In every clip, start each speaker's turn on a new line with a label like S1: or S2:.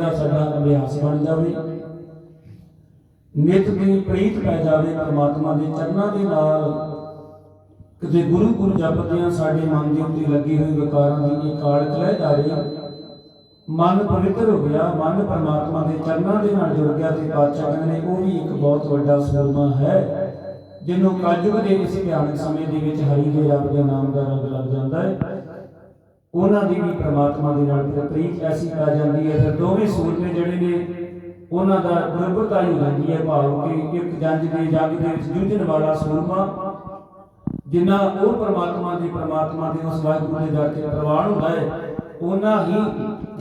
S1: ਦਾ ਸਾਡਾ ਅਭਿਆਸ ਬਣ ਜਾਵੇ। ਨਿਤ ਦੀ ਪ੍ਰੀਤ ਪੈ ਜਾਵੇ ਪਰਮਾਤਮਾ ਦੇ ਚਰਨਾਂ ਦੇ ਨਾਲ। ਕਿਤੇ ਗੁਰੂ ਗੁਰੂ ਜਪਦਿਆਂ ਸਾਡੇ ਮਨ ਦੇ ਉੱਤੇ ਲੱਗੀ ਹੋਈ ਵਿਕਾਰਾਂ ਦੀ ਕਾਲਕ ਲੈ ਜਾਵੇ ਮਨ ਪਵਿੱਤਰ ਹੋ ਗਿਆ, ਮਨ ਪਰਮਾਤਮਾ ਦੇ ਚਰਨਾਂ ਦੇ ਨਾਲ ਜੁੜ ਗਿਆ ਤੇ ਪਾਤਸ਼ਾਹ ਕਹਿੰਦੇ ਨੇ, ਉਹ ਵੀ ਇੱਕ ਬਹੁਤ ਵੱਡਾ ਸੂਰਮਾ ਹੈ, ਜਿਹਨੂੰ ਕਲਯੁਗ ਦੇ ਇਸ ਭਿਆਨਕ ਸਮੇਂ ਦੇ ਵਿੱਚ ਹਰੀ ਦੇ ਰੱਬ ਦੇ ਨਾਮ ਦਾ ਰੰਗ ਲੱਗ ਜਾਂਦਾ ਹੈ। ਉਹਨਾਂ ਦੀ ਵੀ ਪ੍ਰਮਾਤਮਾ ਦੇ ਨਾਲ ਫਿਰ ਪ੍ਰੀਤ ਐਸੀ ਪੈ ਜਾਂਦੀ ਹੈ, ਫਿਰ ਦੋਵੇਂ ਸੂਰਮੇ ਜਿਹੜੇ ਨੇ ਉਹਨਾਂ ਦਾ ਬਰਬਰਤਾ ਹੀ ਹੋ ਹੈ ਭਾਵ ਕਿ ਇੱਕ ਜੰਜ ਦੇ ਜੰਗ ਦੇ ਵਿੱਚ ਜੂਝਣ ਵਾਲਾ ਸੂਰਮਾ, ਜਿੰਨਾ ਉਹ ਪ੍ਰਮਾਤਮਾ ਦੇ ਪ੍ਰਮਾਤਮਾ ਦੇ ਉਸ ਵਾਹਿਗੁਰੂ ਦੇ ਦਰ ਤੇ ਪ੍ਰਵਾਨ ਹੁੰਦਾ ਹੈ ਉਹਨਾਂ ਹੀ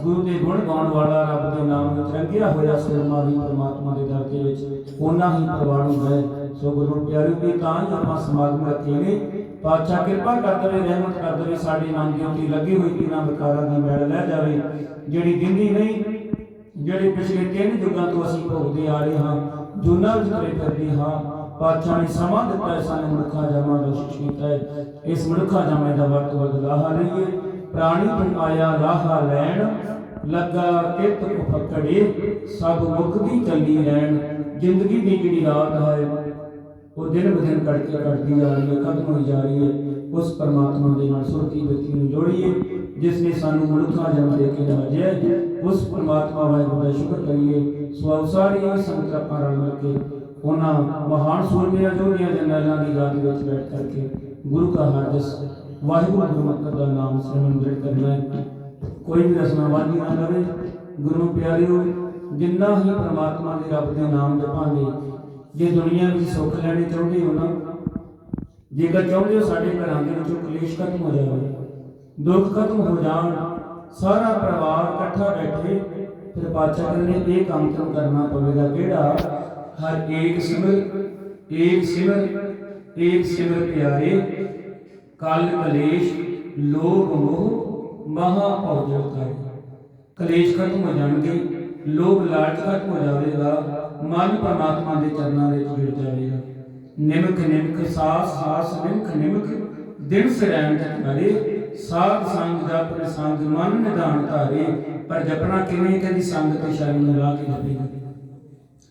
S1: ਗੁਰੂ ਦੇ ਗੁਣ ਗਾਉਣ ਵਾਲਾ ਰੱਬ ਦੇ ਨਾਮ ਵਿੱਚ ਰੰਗਿਆ ਹੋਇਆ ਸੂਰਮਾ ਵੀ ਪ੍ਰਮਾਤਮਾ ਦੇ ਦਰ ਦੇ ਵਿੱਚ ਉਹਨਾਂ ਹੀ ਪ੍ਰਵਾਨ ਹੁੰਦਾ ਹੈ। ਸੋ ਗੁਰੂ ਪਿਆਰੇ ਵੀ ਤਾਂ ਹੀ ਆਪਾਂ ਸਮਾਗਮ ਰੱਖੇ ਨੇ। ਪਾਤਸ਼ਾਹ ਕਿਰਪਾ ਕਰ ਦੇਵੇ ਰਹਿਮਤ ਕਰ ਦੇਵੇ ਸਾਡੇ ਮਨ ਦੀ ਉੱਤੇ ਲੱਗੀ ਹੋਈ ਪੀਣਾ ਵਿਕਾਰਾਂ ਦੀ ਮੈਲ ਲੈ ਜਾਵੇ ਜਿਹੜੀ ਦਿੰਦੀ ਨਹੀਂ, ਜਿਹੜੇ ਪਿਛਲੇ ਤਿੰਨ ਯੁੱਗਾਂ ਤੋਂ ਅਸੀਂ ਭੋਗਦੇ ਆ ਰਹੇ ਹਾਂ, ਜੁਨਾ ਵਿੱਚ ਤੁਰੇ ਫਿਰਦੇ ਹਾਂ। ਪਾਤਸ਼ਾਹ ਨੇ ਸਮਾਂ ਦਿੱਤਾ ਹੈ ਸਾਨੂੰ ਮਨੁੱਖਾ ਜਾਮਾ ਬਖਸ਼ਿਸ਼ ਕੀਤਾ ਹੈ। ਇਸ ਮਨੁੱਖਾ ਜਾਮੇ ਦਾ ਵਕਤ ਵਰਦ ਲਾਹਾ ਲਈਏ ਪ੍ਰਾਣੀ ਤੋਂ ਆਇਆ ਲਾਹਾ ਲੈਣ, ਲੱਗਾ ਕਿਤ ਕੋ ਫਕੜੇ ਸਭ ਮੁਕਦੀ ਚੱਲੀ ਰਹਿਣ, ਜ਼ਿੰਦਗੀ ਦੀ ਜਿਹੜੀ ਰਾਤ ਹੈ ਉਹ ਦਿਨ ਬ ਦਿਨ ਕੱਟ ਜਾ ਰਹੀ ਹੈ ਖਤਮ ਹੋਈ ਜਾ ਰਹੀ ਹੈ। ਉਸ ਪਰਮਾਤਮਾ ਦੇ ਨਾਲ ਸੁਰਤੀ ਵਿਅਕਤੀ ਨੂੰ ਜੋੜੀਏ, ਜਿਸ ਨੇ ਸਾਨੂੰ ਮਨੁੱਖਾ ਜਨਮ ਦੇ ਕੇ ਨਵਾਜਿਆ ਉਸ ਪਰਮਾਤਮਾ ਵਾਹਿਗੁਰੂ ਦਾ ਸ਼ੁਕਰ ਕਰੀਏ ਸੋ ਸਾਰੀਆਂ ਸੰਗਤ ਰਲ ਮਿਲ ਕੇ ਉਹਨਾਂ ਮਹਾਨ ਸੂਰਮਿਆਂ ਜੋਧਿਆਂ ਜਨਰਲਾਂ ਦੀ ਯਾਦ ਵਿੱਚ ਬੈਠ ਕਰਕੇ ਗੁਰੂ ਕਾ ਹਰਜਸ ਵਾਹਿਗੁਰੂ ਗੁਰਮਤਿ ਦਾ ਨਾਮ ਸਿਮਰਨ ਦ੍ਰਿੜ ਕਰਨਾ ਹੈ ਕੋਈ ਵੀ ਰਸਨਾ ਵਾਦੀ ਨਾ ਲਵੇ ਗੁਰੂ ਪਿਆਰਿਓ, ਜਿੰਨਾ ਹੀ ਪ੍ਰਮਾਤਮਾ ਦੇ ਰੱਬ ਦੇ ਨਾਮ ਜਪਾਂਗੇ ਜੇ ਦੁਨੀਆ ਵਿੱਚ ਸੁੱਖ ਲੈਣੇ ਚਾਹੁੰਦੇ ਹੋ ਨਾ, ਜੇਕਰ ਚਾਹੁੰਦੇ ਹੋ ਸਾਡੇ ਘਰਾਂ ਦੇ ਵਿੱਚੋਂ ਕਲੇਸ਼ ਖਤਮ ਹੋ ਜਾਵੇ, ਦੁੱਖ ਖਤਮ ਹੋ ਜਾਣ, ਸਾਰਾ ਪਰਿਵਾਰ ਇਕੱਠਾ ਬੈਠੇ, ਫਿਰ ਪਾਤਸ਼ਾਹ ਕਹਿੰਦੇ ਨੇ, ਇਹ ਕੰਮ ਤੁਹਾਨੂੰ ਕਰਨਾ ਪਵੇਗਾ। ਕਿਹੜਾ? ਹਰ ਏਕ ਸਿਮਰ ਏਕ ਸਿਮਰ ਏਕ ਸਿਮਰ ਪਿਆਰੇ, ਕਲ ਕਲੇਸ਼, ਲੋਭ ਮੋਹ, ਮਹਾ ਔਜਲ ਕਰੇ ਕਲੇਸ਼ ਖਤਮ ਹੋ ਜਾਣਗੇ। ਲੋਭ ਲਾਲਚ ਖਤਮ ਹੋ ਜਾਵੇਗਾ ਮਨ ਪਰਮਾਤਮਾ ਦੇ ਚਰਨਾਂ ਵਿੱਚ ਜੁੜ ਜਾਵੇਗਾ। ਨਿਮਕ ਨਿਮਕ, ਸਾਸ ਸਾਸ ਨਿਮਕ ਨਿਮਕ, ਦਿਨ ਸਰੈਣ ਕਰੇ ਸਾਧ ਸੰਗ ਜਪ ਸੰਗ ਮਨ ਨਿਧਾਨ ਧਾਰੇ, ਪਰ ਜਪਣਾ ਕਿਵੇਂ ਕਹਿੰਦੀ ਸੰਗ ਸ਼ਰਨ ਨੂੰ ਲਾ ਕੇ ਜਪੇਗਾ?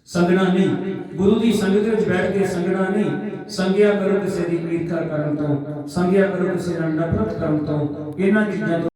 S1: ਸੰਗਣਾ ਨਹੀਂ, ਗੁਰੂ ਦੀ ਸੰਗਤ ਵਿੱਚ ਬੈਠ ਕੇ ਸੰਗਣਾ ਨਹੀਂ। ਸੰਗਿਆ ਕਰੋ ਕਿਸੇ ਦੀ ਈਰਖਾ ਕਰਨ ਤੋਂ, ਸੰਗਿਆ ਕਰੋ ਕਿਸੇ ਨਾਲ ਨਫ਼ਰਤ ਕਰਨ ਤੋਂ। ਇਹਨਾਂ ਚੀਜ਼ਾਂ ਤੋਂ